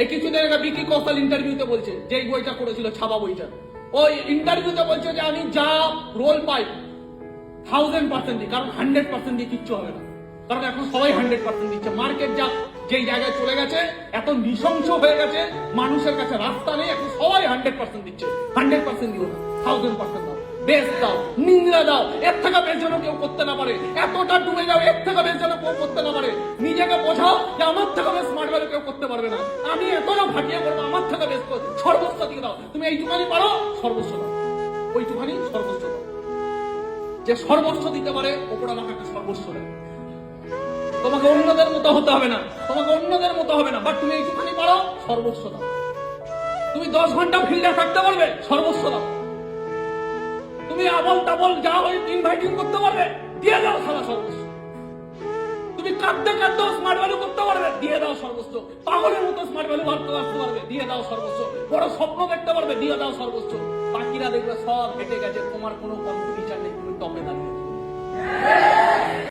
এই কিছুদিন আগে বিকি কৌশল ইন্টারভিউতে বলছে, যে বইটা করেছিল, ছাপা বইটা। ওই ইন্টারভিউতে বলছে যে আমি যা রোল পাই থাউজেন্ড পার্সেন্ট দিই কারণ হান্ড্রেড পার্সেন্ট দিয়ে কিচ্ছু হবে না। কারণ এখন সবাই হান্ড্রেড পার্সেন্ট দিচ্ছে। মার্কেট যা, যেই জায়গায় চলে গেছে, এত নৃশংস হয়ে গেছে, মানুষের কাছে রাস্তা নেই, এখন সবাই হান্ড্রেড পার্সেন্ট দিচ্ছে। হান্ড্রেড পার্সেন্ট দিও না থাউজেন্ড পার্সেন্ট দাও। বেশ দাও, নিংড়া দাও, এর থেকে বেশ যেন কেউ করতে না পারে। এতটা ডুবে যাও, এর থেকে বেশ যেন কেউ করতে না পারে। নিজেকে বোঝাও যে না আমি ফাটিয়ে করব আমার সর্বোচ্চ দিয়ে দাও। তুমি এইটুখানি পারো? সর্বোচ্চ দাও। ওইটুখানি সর্বোচ্চ দাও। যে সর্বস্ব দিতে পারে আমাকে সর্বস্ব দেয় তোমাকে অন্যদের মতো হতে হবে না। তোমাকে অন্যদের মতো হবে না। বাট তুমি এইটুখানি পারো, সর্বস্ব দাও। তুমি দশ ঘণ্টা ফিল্ডে থাকতে পারবে, সর্বস্ব দাও। তুমি আবল তাবল যা ওই ইনভাইটিং করতে পারবে, দিয়ে দাও সারা সর্বস্ব। তুমি কাঁদতে স্মার্ট ভ্যালু করতে পারবে, দিয়ে দাও সর্বোচ্চ। পাগলের মতো স্মার্ট ভ্যালু বাড়তে আসতে পারবে, দিয়ে দাও সর্বোচ্চ। বড় স্বপ্ন দেখতে পারবে, দিয়ে দাও সর্বোচ্চ। বাকিরা দেখবে সব হেঁটে গেছে, তোমার কোনো কম্পিটিশন নেই, তুমি টপে দাঁড়িয়ে